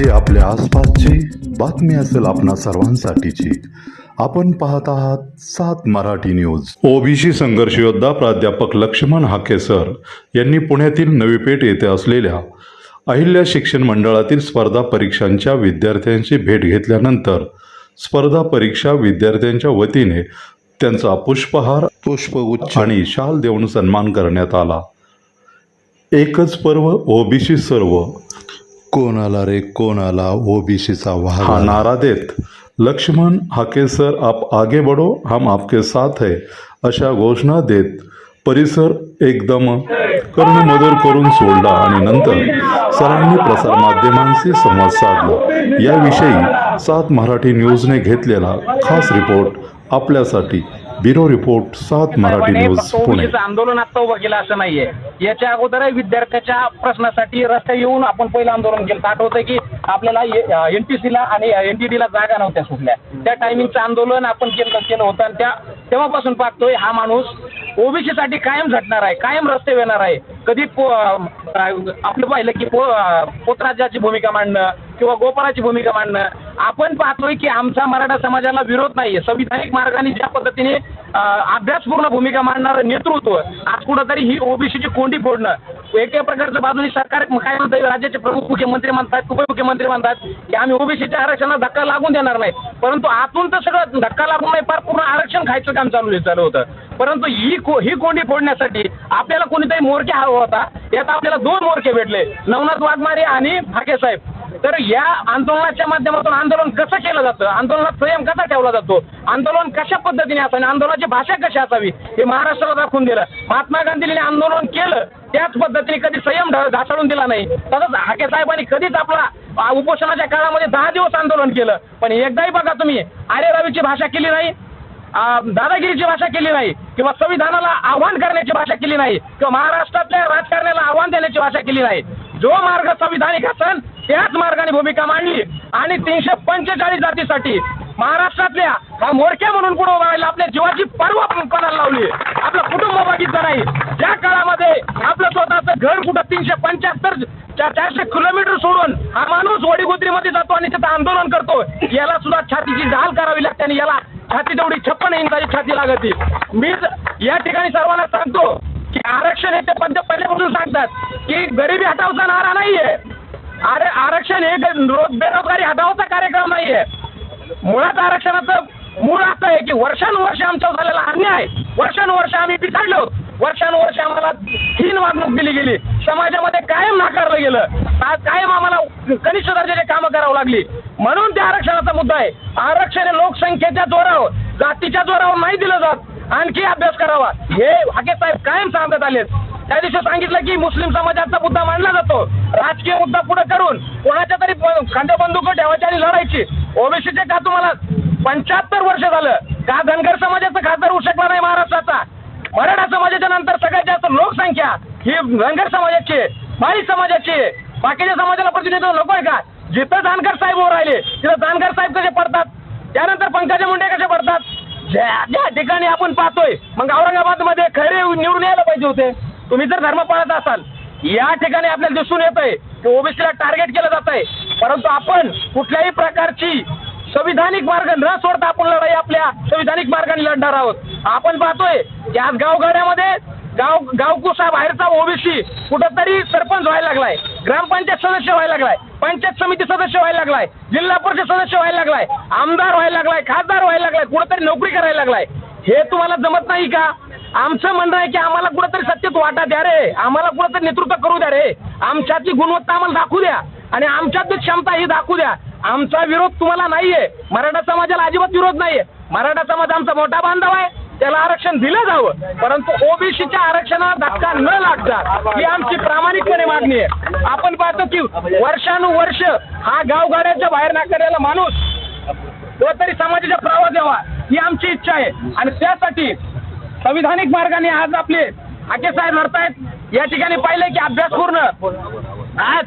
जी आपल्या आसपासची बातमी असेल आपणा सर्वांसाठीची. आपण पाहत आहात सात मराठी न्यूज. ओबीसी संघर्ष योद्धा प्राध्यापक लक्ष्मण हाकेसर यांनी पुण्यातील नवी पेठ येथे असलेल्या अहिल्या शिक्षण मंडळातील स्पर्धा परीक्षांच्या विद्यार्थ्यांची भेट घेतल्यानंतर स्पर्धा परीक्षा विद्यार्थ्यांच्या वतीने त्यांचा पुष्पहार पुष्पगुच्छ आणि शाल देऊन सन्मान करण्यात आला. एकच पर्व ओबीसी सर्व कोणाला रे कोणाला? ओबीसीचा हा नारा देत. लक्ष्मण हाकेसर आप आगे बढ़ो हम आपके साथ है अशा घोषणा देत. परिसर एकदम कर्णमधुर करून सोडला आणि नंतर सरांनी प्रसारमाध्यमांशी संवाद साधला. याविषयी सात मराठी न्यूजने घेतलेला खास रिपोर्ट आपल्यासाठी. ब्युरो रिपोर्ट सात मराठी न्यूज पुणे. आंदोलन आता उभं केलं असं नाहीये. याच्या अगोदर विद्यार्थ्याच्या प्रश्नासाठी रस्ता येऊन आपण पहिलं आंदोलन केलं. आठवतं की आपल्याला एनटीसीला आणि एनटीटीला जागा नव्हत्या सुटल्या त्या टायमिंगचं आंदोलन आपण केलं केलं होतं आणि त्या तेव्हापासून पाहतोय हा माणूस ओबीसीसाठी कायम झटणार आहे कायम रस्ते येणार आहे. कधी आपलं पाहिलं की पो पोतराजाची भूमिका मांडणं किंवा गोपाळाची भूमिका मांडणं. आपण पाहतोय की आमचा मराठा समाजाला विरोध नाहीये. संविधानिक मार्गाने ज्या पद्धतीने अभ्यासपूर्ण भूमिका मांडणारं नेतृत्व आज कुठंतरी ही ओबीसीची कोंडी फोडणं. एका प्रकारचं बाजूने सरकार काय म्हणतं राज्याचे प्रमुख मुख्यमंत्री म्हणतात उपमुख्यमंत्री म्हणतात की आम्ही ओबीसीच्या आरक्षणाला धक्का लागून देणार नाही. परंतु आतून तर सगळं धक्का लागून नाही फार पूर्ण आरक्षण खायचं काम चालू चालू होतं. परंतु ही को ही कोंडी फोडण्यासाठी आपल्याला कोणीतरी मोर्चा हवा होता. यात आपल्याला दोन मोर्चे भेटले. नवनाथ वाघमारे आणि फाके साहेब. तर या आंदोलनाच्या माध्यमातून आंदोलन कसं केलं जातं? आंदोलनात संयम कसा ठेवला जातो? आंदोलन कशा पद्धतीने असावे? आंदोलनाची भाषा कशी असावी? हे महाराष्ट्राला दाखवून दिलं. महात्मा गांधीने आंदोलन केलं त्याच पद्धतीने कधी संयम ढासळून दिला नाही. तसंच हाके साहेबांनी कधीच आपला उपोषणाच्या काळामध्ये दहा दिवस आंदोलन केलं. पण एकदाही बघा तुम्ही आर्य रवीची भाषा केली नाही दादागिरीची भाषा केली नाही किंवा संविधानाला आव्हान करण्याची भाषा केली नाही किंवा महाराष्ट्रातल्या राजकारण्याला आव्हान देण्याची भाषा केली नाही. जो मार्ग संविधानिक असेल त्याच मार्गाने भूमिका मांडली. आणि तीनशे पंचेचाळीस जातीसाठी महाराष्ट्रातल्या हा मोरक्या म्हणून पुढे उभा राहिला. आपल्या जीवाची पर्व पणाला लावली? आपलं कुटुंब बघितलं नाही त्या काळामध्ये आपलं स्वतःचं घर कुठं? तीनशे पंच्याहत्तर चारशे किलोमीटर सोडून हा माणूस वडीगोत्रीमध्ये जातो आणि तिथं आंदोलन करतो. याला सुद्धा छातीची जाल करावी लागते आणि याला छाती तेवढी छप्पन इंचाची छाती लागते. मी या ठिकाणी सर्वांना सांगतो की आरक्षण हे ते पंत पहिल्यापासून सांगतात की गरिबी हटावचा नारा नाहीये. अरे आरक्षण हे रोज बेरोजगारी हटावाचा कार्यक्रम नाहीये. मुळात आरक्षणाचं मूळ असं आहे की वर्षानुवर्ष आमच्या झालेला अन्याय. वर्षानुवर्ष आम्ही पिसाडलो वर्षानुवर्ष आम्हाला हीन वागणूक दिली गेली. समाजामध्ये कायम नाकारलं गेलं. आज कायम आम्हाला कनिष्ठ दर्जाची कामं करावं लागली. म्हणून त्या आरक्षणाचा मुद्दा आहे. आरक्षण हे लोकसंख्येच्या जोरावर जातीच्या जोरावर नाही दिलं जात. आणखी अभ्यास करावा. हे हाके साहेब कायम सांगत आलेत. त्या दिवशी सांगितलं की मुस्लिम समाजाचा मुद्दा मांडला जातो. राजकीय मुद्दा पुढे करून कोणाच्या तरी खांद्या बंदूक ठेवायची आणि लढायची. ओबीसीचे का तुम्हाला पंच्याहत्तर वर्ष झालं? का धनगर समाजाचा खासदार होऊ शकला नाही महाराष्ट्राचा? मराठा समाजाच्या नंतर सगळ्यात जास्त लोकसंख्या ही धनगर समाजाची आहे. माळी समाजाची आहे. बाकीच्या समाजाला प्रतिनिधित्व आहे का? जिथं जानकर साहेब उभं राहिले तिथं जानकर साहेब कसे पडतात? त्यानंतर पंकजा मुंडे कसे पडतात? ज्या ज्या ठिकाणी आपण पाहतोय मग औरंगाबादमध्ये खरे निवडून यायला पाहिजे होते. तुम्ही जर धर्म पाळत असाल या ठिकाणी आपल्याला दिसून येत आहे की ओबीसीला टार्गेट केलं जात आहे परंतु आपण कुठल्याही प्रकारची संविधानिक मार्ग न सोडता आपण लढाई आपल्या संविधानिक मार्गाने लढणार आहोत. आपण पाहतोय की आज गावगाड्यामध्ये गाव गावकुसा बाहेरचा ओबीसी कुठंतरी सरपंच व्हायला लागलाय. ग्रामपंचायत सदस्य व्हायला लागलाय. पंचायत समिती सदस्य व्हायला लागलाय. जिल्हा परिषद सदस्य व्हायला लागलाय. आमदार व्हायला लागलाय. खासदार व्हायला लागलाय. कुठंतरी नोकरी करायला लागलाय. हे तुम्हाला जमत नाही का? आमचं म्हणणं आहे की आम्हाला कुठंतरी सत्तेत वाटा द्या रे. आम्हाला कुठंतरी नेतृत्व करू द्या रे. आमच्यातली गुणवत्ता आम्हाला दाखवू द्या. आणि आमच्यातली क्षमता ही दाखवू द्या. आमचा विरोध तुम्हाला नाहीये. मराठा समाजाला अजिबात विरोध नाहीये. मराठा समाज आमचा मोठा बांधव आहे. त्याला आरक्षण दिलं जावं. परंतु ओबीसीच्या आरक्षणाला धक्का न लागता ही आमची प्रामाणिकपणे मागणी आहे. आपण पाहतो की वर्षानुवर्ष हा गावगाड्याच्या बाहेर नाकारलेला माणूस किंवा तरी समाजाच्या प्रवास द्यावा ही आमची इच्छा आहे. आणि त्यासाठी संविधानिक मार्गाने आज आपले आके साहेब लढतायत. या ठिकाणी पाहिलंय की अभ्यास पूर्ण. आज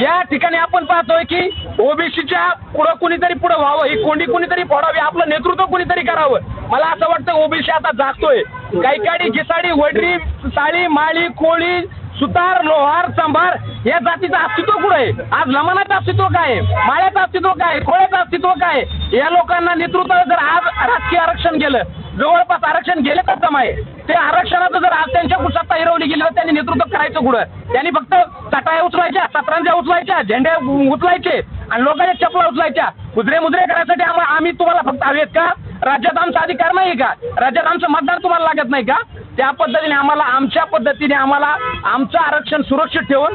या ठिकाणी आपण पाहतोय की ओबीसीच्या पुढं कुणीतरी पुढं व्हावं ही कोंडी कुणीतरी फोडावी आपलं नेतृत्व कुणीतरी करावं. मला असं वाटतं ओबीसी आता जागतोय. काही काडी घिसाडी वडरी साळी माळी कोळी सुतार लोहार सांभार या जातीचं अस्तित्व कुठं आहे? आज लमानाचं अस्तित्व काय आहे? माळ्याचं अस्तित्व काय आहे? खोळ्याचं अस्तित्व काय आहे? या लोकांना नेतृत्व जर आज राजकीय आरक्षण गेलं जवळपास आरक्षण गेले तर जमा आहे. ते आरक्षणाचं जर आज त्यांच्या कुशात हिरवली गेली तर त्यांनी नेतृत्व करायचं कुठं? त्यांनी फक्त चटाया उचलायच्या सत्रांच्या उचलायच्या झेंड्या उचलायचे आणि लोकांच्या चपला उचलायच्या. उजरे मुजरे करायसाठी आम्ही तुम्हाला फक्त हवेत का? राज्यात आमचा अधिकार नाही का? राज्यात आमचं मतदार तुम्हाला लागत नाही का? त्या पद्धतीने आम्हाला आमच्या पद्धतीने आम्हाला आमचं आरक्षण सुरक्षित ठेवून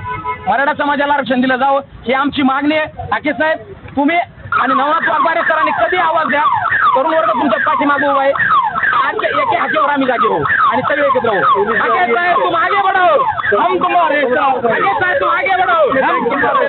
मराठा समाजाला आरक्षण दिलं जावं ही आमची मागणी आहे. राकेश साहेब तुम्ही आणि नवनाथ वाघमारे सरांनी कधी आवाज द्या? तरुण वर्ग तुमच्या पाठीमागे उभा आहे. आज एके हाकेवर आम्ही जागे होऊ आणि सगळे एकत्र होऊ हाके साहेब तुम आगे बढ़ो हम साहेब तुम आगे बढ़ो